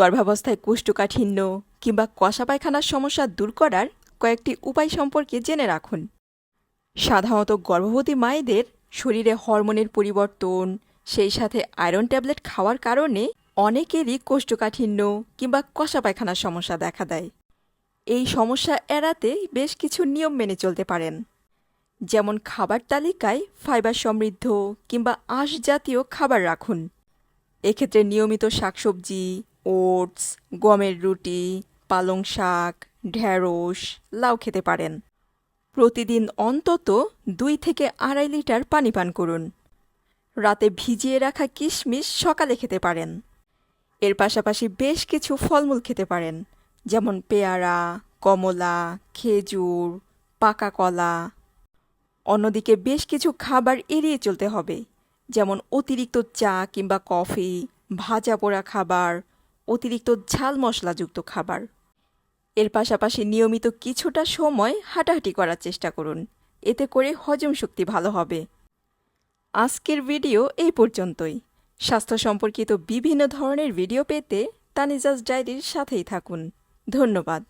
গর্ভাবস্থায় কোষ্ঠকাঠিন্য কিংবা কষা পায়খানার সমস্যা দূর করার কয়েকটি উপায় সম্পর্কে জেনে রাখুন। সাধারণত গর্ভবতী মায়েদের শরীরে হরমোনের পরিবর্তন, সেই সাথে আয়রন ট্যাবলেট খাওয়ার কারণে অনেকেরই কোষ্ঠকাঠিন্য কিংবা কষা পায়খানার সমস্যা দেখা দেয়। এই সমস্যা এড়াতে বেশ কিছু নিয়ম মেনে চলতে পারেন। যেমন খাবার তালিকায় ফাইবার সমৃদ্ধ কিংবা আঁশ জাতীয় খাবার রাখুন। এক্ষেত্রে নিয়মিত শাকসবজি ওটস, গমের রুটি, পালং শাক, ঢ্যাঁড়স, লাউ খেতে পারেন। প্রতিদিন অন্তত দুই থেকে আড়াই লিটার পানি পান করুন। রাতে ভিজিয়ে রাখা কিশমিশ সকালে খেতে পারেন। এর পাশাপাশি বেশ কিছু ফলমূল খেতে পারেন, যেমন পেয়ারা, কমলা, খেজুর, পাকা কলা। অন্যদিকে বেশ কিছু খাবার এড়িয়ে চলতে হবে, যেমন অতিরিক্ত চা কিংবা কফি, ভাজা পোড়া খাবার অতিরিক্ত ঝাল মশলাযুক্ত খাবার। এর পাশাপাশি নিয়মিত কিছুটা সময় হাঁটাহাঁটি করার চেষ্টা করুন। এতে করে হজম শক্তি ভালো হবে। আজকের ভিডিও এই পর্যন্তই। স্বাস্থ্য সম্পর্কিত বিভিন্ন ধরনের ভিডিও পেতে তানিজাজ ডায়েরির সাথেই থাকুন। ধন্যবাদ।